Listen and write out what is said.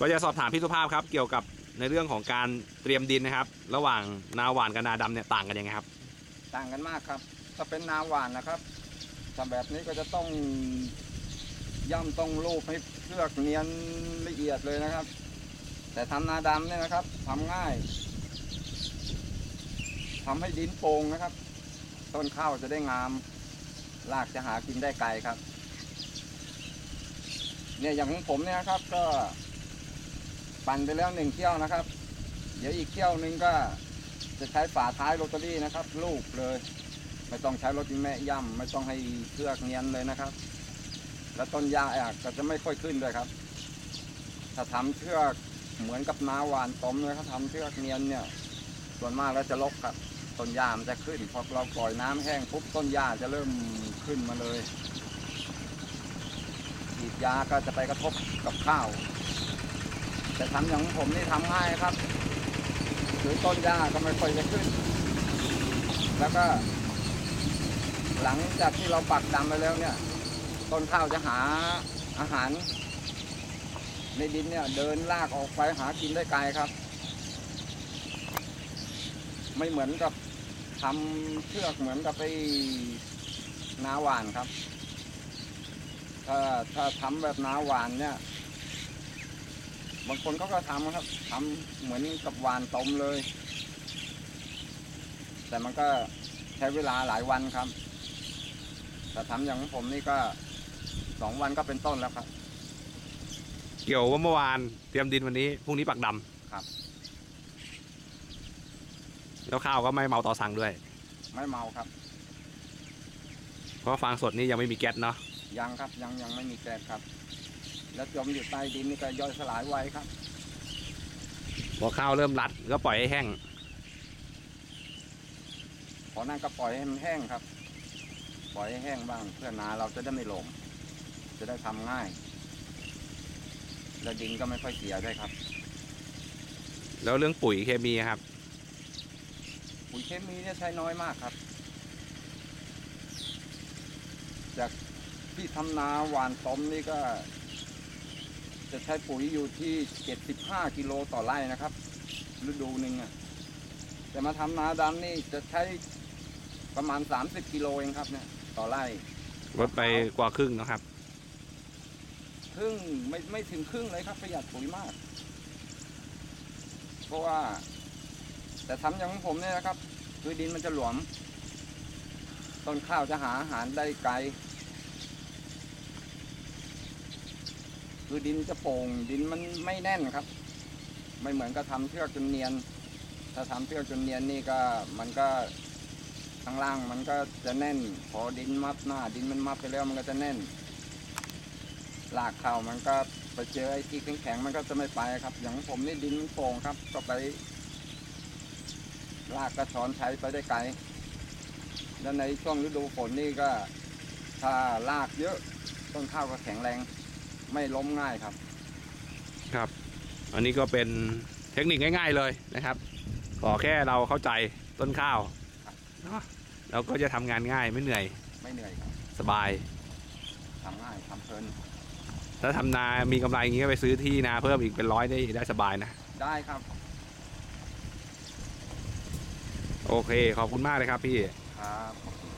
ก็จะสอบถามพี่สุภาพครับ เกี่ยวกับในเรื่องของการเตรียมดินนะครับ ระหว่างนาหวานกับนาดำเนี่ยต่างกันยังไงครับ ต่างกันมากครับ ถ้าเป็นนาหวานนะครับถ้าแบบนี้ก็จะต้องย่ำต้องรูปให้เลือกเนียนละเอียดเลยนะครับ แต่ทำนาดำเนี่ยนะครับทำง่ายทำให้ดินโป่งนะครับ ต้นข้าวจะได้งามรากจะหากินได้ไกลครับ เนี่ยอย่างของผมเนี่ยนะครับก็ ปั่นไปแล้วหนึ่งเที่ยวนะครับ เดี๋ยวอีกเที่ยวหนึงก็จะใช้ฝาท้ายโรตารี่นะครับ ลูกเลย ไม่ต้องใช้รถแม่ย่ำไม่ต้องให้เชือกเนียนเลยนะครับ แล้วต้นหญ้าอก็จะไม่ค่อยขึ้นด้วยครับ ถ้าทำเชือกเหมือนกับนาหวานต้มเลยครับทำเชือกเนียนเนี่ย ส่วนมากแล้วจะลกครับต้นหญ้ามันจะขึ้นพอเราปล่อยน้ำแห้งปุ๊บต้นหญ้าจะเริ่มขึ้นมาเลยฉีดยาก็จะไปกระทบกับข้าว แต่ทำอย่างของผมนี่ทำง่ายครับ หรือต้นหญ้าก็ไม่ค่อยจะขึ้น แล้วก็ หลังจากที่เราปักดำไปแล้วเนี่ย ต้นข้าวจะหาอาหาร ในดินเนี่ย เดินลากออกไปหากินได้ไกลครับ ไม่เหมือนกับทำเชือกเหมือนกับไอ้นาหวานครับ ถ้าถ้าทำแบบนาหวานเนี่ย บางคนเขาก็ทำครับทำเหมือนกับหวานต้มเลย แต่มันก็ใช้เวลาหลายวันครับ แต่ทำอย่างของผมนี่ก็สองวันก็เป็นต้นแล้วครับ เกี่ยวว่าเมื่อวานเตรียมดินวันนี้พรุ่งนี้ปักดำครับ แล้วข้าวก็ไม่เมาต่อสั่งด้วย ไม่เมาครับ เพราะฟางสดนี่ยังไม่มีแก๊สเนาะยังครับยังยังไม่มีแกนครับ แล้วจมอยู่ใต้ดินนี่ก็ย่อยสลายไวครับ พอข้าวเริ่มรัดก็ปล่อยให้แห้งขอนั่นก็ปล่อยให้มันแห้งครับ ปล่อยให้แห้งบ้าง เพื่อนาเราจะได้ไม่หลงจะได้ทำง่าย แล้วดินก็ไม่ค่อยเสียด้วยครับ แล้วเรื่องปุ๋ยเคมีครับ ปุ๋ยเคมีเนี่ยใช้น้อยมากครับ จากที่ทำนาหวานต้มนี่ก็ จะใช้ปุ๋ยอยู่ที่ 75 กิโลต่อไร่นะครับ ฤดูหนึ่งอะแต่มาทำนาดำนี่จะใช้ประมาณ 30 กิโลเองครับเนี่ยต่อไร่ลดไปกว่าครึ่งนะครับ ครึ่งไม่ไม่ถึงครึ่งเลยครับประหยัดปุ๋ยมาก เพราะว่า แต่ทำอย่างของผมเนี่ยนะครับ คือดินมันจะหลวม ต้นข้าวจะหาอาหารได้ไกล คือดินจะโป่งดินมันไม่แน่นครับ ไม่เหมือนกับทำเชือกจนเนียน ถ้าทำเชือกจนเนียนนี่ก็มันก็ข้างล่างมันก็จะแน่น พอดินมัดหน้า ดินมันมัดไปแล้วมันก็จะแน่นลากเข้ามันก็ไปเจอไอ้ที่แข็งๆมันก็จะไม่ไปครับ อย่างผมนี่ดินมันโป่งครับก็ไปลากกระชอนใช้ไปได้ไกล แล้วในช่วงฤดูฝนนี่ก็ถ้าลากเยอะต้นข้าวก็แข็งแรง ไม่ล้มง่ายครับ ครับ อันนี้ก็เป็นเทคนิคง่าย ๆเลยนะครับ ขอแค่เราเข้าใจต้นข้าวครับเนาะเราก็จะทำงานง่ายไม่เหนื่อยไม่เหนื่อยครับสบาย ทำง่ายทำเพลินถ้าทำนามีกำไรอย่างงี้ก็ไปซื้อที่นาเพิ่มอีกเป็นร้อยได้ได้สบายนะ ได้ครับโอเค ขอบคุณมากเลยครับพี่ ครับขอบคุณ